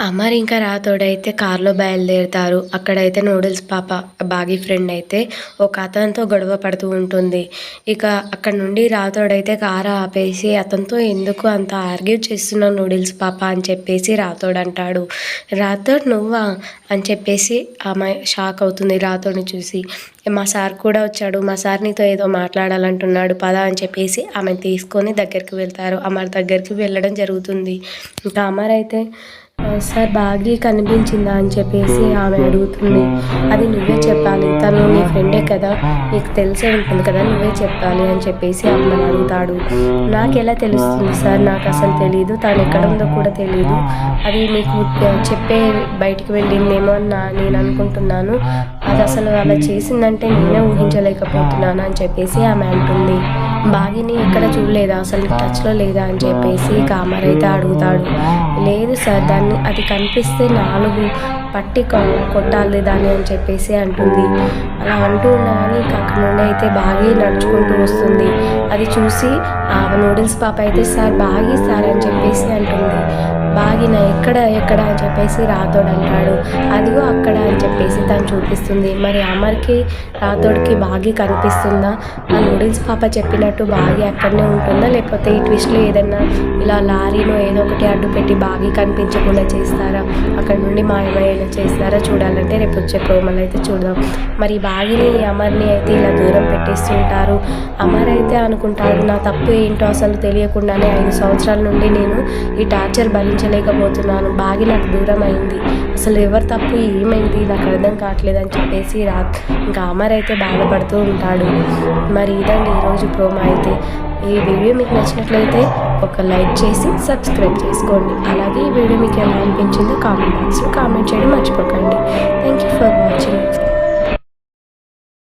అమర్ ఇంకా రాతోడైతే కార్లో బయలుదేరుతారు. అక్కడైతే నూడిల్స్ పాప బాగి ఫ్రెండ్ అయితే ఒక అతనితో గొడవ పడుతూ ఉంటుంది. ఇక అక్కడ నుండి రాతోడైతే కారు ఆపేసి అతనితో ఎందుకు అంత ఆర్గ్యూ చేస్తున్నావు నూడిల్స్ పాప? అని చెప్పేసి రాతోడు అంటాడు. రాతోడు నువ్వా? అని చెప్పేసి ఆమె షాక్ అవుతుంది రాతోడిని చూసి. మా సార్ కూడా వచ్చాడు. మా సార్ నీతో ఏదో మాట్లాడాలంటున్నాడు. పద అని చెప్పేసి ఆమెను తీసుకొని దగ్గరికి వెళ్తారు. అమర్ దగ్గరికి వెళ్ళడం జరుగుతుంది. ఇంకా అమర్ అయితే సార్ బాగా కనిపించిందా? అని చెప్పేసి ఆమె అడుగుతుంది. అది నువ్వే చెప్పాలి. తను నీ ఫ్రెండే కదా. నీకు తెలిసే ఉంటుంది కదా. నువ్వే చెప్పాలి అని చెప్పేసి అమ్మని అడుగుతాడు. నాకు ఎలా తెలుస్తుంది సార్? నాకు అసలు తెలియదు తను ఎక్కడ ఉందో కూడా తెలియదు అది మీకు చెప్పే బయటికి వెళ్ళిందేమో అని నా నేను అనుకుంటున్నాను. అది అసలు అలా చేసిందంటే నేనే ఊహించలేకపోతున్నాను అని చెప్పేసి ఆమె అంటుంది. బాగిని ఎక్కడ చూడలేదా? అసలు టచ్లో లేదా అని చెప్పేసి కామర్ అయితే అడుగుతాడు. లేదు సార్ దాన్ని అది కనిపిస్తే నాలుగు పట్టి కొట్టాలి దాన్ని అని చెప్పేసి అంటుంది. అలా అంటూ ఉండగానే ఇంకా అక్కడ నుండి అయితే బాగా నడుచుకుంటూ వస్తుంది. అది చూసి ఆ నూడిల్స్ పాప అయితే సార్ బాగి సార్ అని చెప్పేసి అంటుంది. బాగిన ఎక్కడ ఎక్కడ అని చెప్పేసి రాతోడు అంటాడు. అదిగో అక్కడ అని చెప్పేసి తను చూపిస్తుంది. మరి అమర్కి రాతోడికి బాగి కనిపిస్తుందా? ఆ నూడిల్స్ పాప చెప్పినట్టు బాగి అక్కడనే ఉంటుందా? లేకపోతే ఈ ట్విస్ట్లో ఏదన్నా ఇలా లారీలో ఏదో ఒకటి అడ్డు పెట్టి బాగి కనిపించకుండా చేస్తారా? అక్కడ నుండి మాయమయ్యేలా చేస్తారా చూడాలంటే రేపు వచ్చే ప్రోమలు అయితే చూద్దాం మరి బాగిని అమర్ని అయితే ఇలా దూరం పెట్టేస్తుంటారు. అమర్ అయితే అనుకుంటారు నా తప్పు ఏంటో అసలు తెలియకుండానే ఐదు సంవత్సరాల నుండి నేను ఈ టార్చర్ భరించలేకపోతున్నాను. బాగి నాకు దూరం అయింది. అసలు ఎవరు తప్పు ఏమైంది? నాకు అర్థం కావట్లేదు అని చెప్పేసి రా ఇంకా అమర్ అయితే బాధపడుతూ ఉంటాడు. మరి ఇదండి ఈరోజు ప్రోమో అయితే. ఈ వీడియో మీకు నచ్చినట్లయితే ఒక లైక్ చేసి సబ్స్క్రైబ్ చేసుకోండి. అలాగే ఈ వీడియో మీకు ఎలా అనిపించిందో కామెంట్ బాక్స్లో కామెంట్ చేయడం మర్చిపోకండి.